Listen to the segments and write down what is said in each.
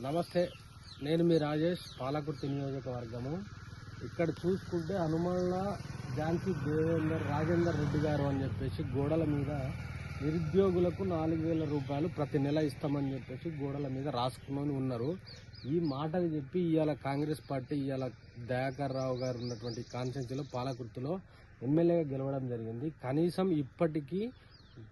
నమస్తే నేను మీ రాజేష్ పాలకుర్తి నియోజకవర్గము. ఇక్కడ చూసుకుంటే హనుమల్ల ఝాన్సీ దేవేందర్ రాజేందర్ రెడ్డి గారు అని చెప్పేసి గోడల మీద నిరుద్యోగులకు నాలుగు వేల రూపాయలు ప్రతి నెల ఇస్తామని చెప్పేసి గోడల మీద రాసుకుని ఉన్నారు. ఈ మాటలు చెప్పి ఇవాళ కాంగ్రెస్ పార్టీ ఇవాళ దయాకర్ రావు గారు ఉన్నటువంటి కాన్స్టిట్యూన్సీలో పాలకుర్తిలో ఎమ్మెల్యేగా గెలవడం జరిగింది. కనీసం ఇప్పటికీ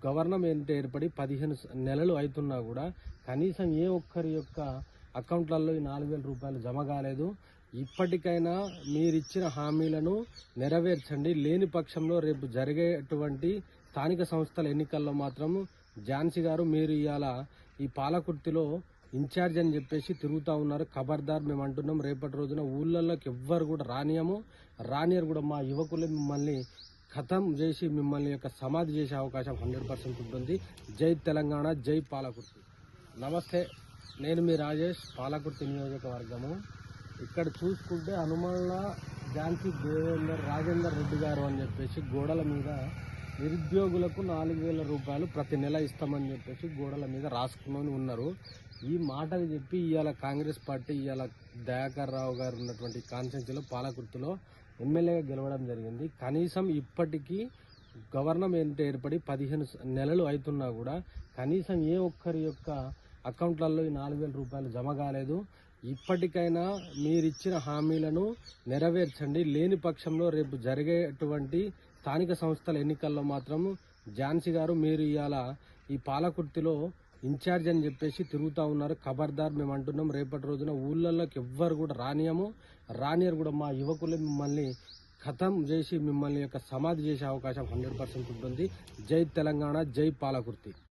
గవర్నమెంట్ ఏర్పడి పదిహేను నెలలు అవుతున్నా కూడా కనీసం ఏ ఒక్కరి యొక్క అకౌంట్లలో ఈ నాలుగు వేల రూపాయలు జమ కాలేదు. ఇప్పటికైనా మీరిచ్చిన హామీలను నెరవేర్చండి. లేని పక్షంలో రేపు జరిగేటువంటి స్థానిక సంస్థల ఎన్నికల్లో మాత్రం ఝాన్సీ గారు మీరు ఇవాళ ఈ పాలకుర్తిలో ఇన్ఛార్జ్ అని చెప్పేసి తిరుగుతూ ఉన్నారు. ఖబర్దార్ మేము అంటున్నాం. రేపటి రోజున ఊళ్ళల్లోకి ఎవ్వరు కూడా రానియము. రానియరు కూడా మా యువకులే మిమ్మల్ని ఖతం చేసి మిమ్మల్ని యొక్క సమాధి చేసే అవకాశం హండ్రెడ్ పర్సెంట్ ఉంటుంది. జై తెలంగాణ జై పాలకుర్తి. నమస్తే నేను మీ రాజేష్ పాలకుర్తి నియోజకవర్గము. ఇక్కడ చూసుకుంటే హనుమల్ల ఝాన్సీ దేవేందర్ రాజేందర్ రెడ్డి గారు అని చెప్పేసి గోడల మీద నిరుద్యోగులకు నాలుగు వేల రూపాయలు ప్రతి నెల ఇస్తామని చెప్పేసి గోడల మీద రాసుకుని ఉన్నారు. ఈ మాటలు చెప్పి ఇవాళ కాంగ్రెస్ పార్టీ ఇవాళ దయాకర్ రావు గారు ఉన్నటువంటి కాన్సెన్సీలో పాలకుర్తిలో ఎమ్మెల్యేగా గెలవడం జరిగింది. కనీసం ఇప్పటికీ గవర్నమెంట్ ఏర్పడి పదిహేను నెలలు అవుతున్నా కూడా కనీసం ఏ ఒక్కరి యొక్క అకౌంట్లలో ఈ నాలుగు వేల రూపాయలు జమ కాలేదు. ఇప్పటికైనా మీరిచ్చిన హామీలను నెరవేర్చండి. లేని పక్షంలో రేపు జరిగేటువంటి స్థానిక సంస్థల ఎన్నికల్లో మాత్రం ఝాన్సీ గారు మీరు ఇవాళ ఈ పాలకుర్తిలో ఇన్ఛార్జ్ అని చెప్పేసి తిరుగుతూ ఉన్నారు. ఖబర్దార్ మేము అంటున్నాం రేపటి రోజున ఊళ్ళల్లోకి ఎవ్వరు కూడా రానియము. రానియరు కూడా మా యువకులే మిమ్మల్ని ఖతం చేసి మిమ్మల్ని యొక్క సమాధి చేసే అవకాశం హండ్రెడ్ పర్సెంట్ ఉంటుంది. జై తెలంగాణ జై పాలకుర్తి.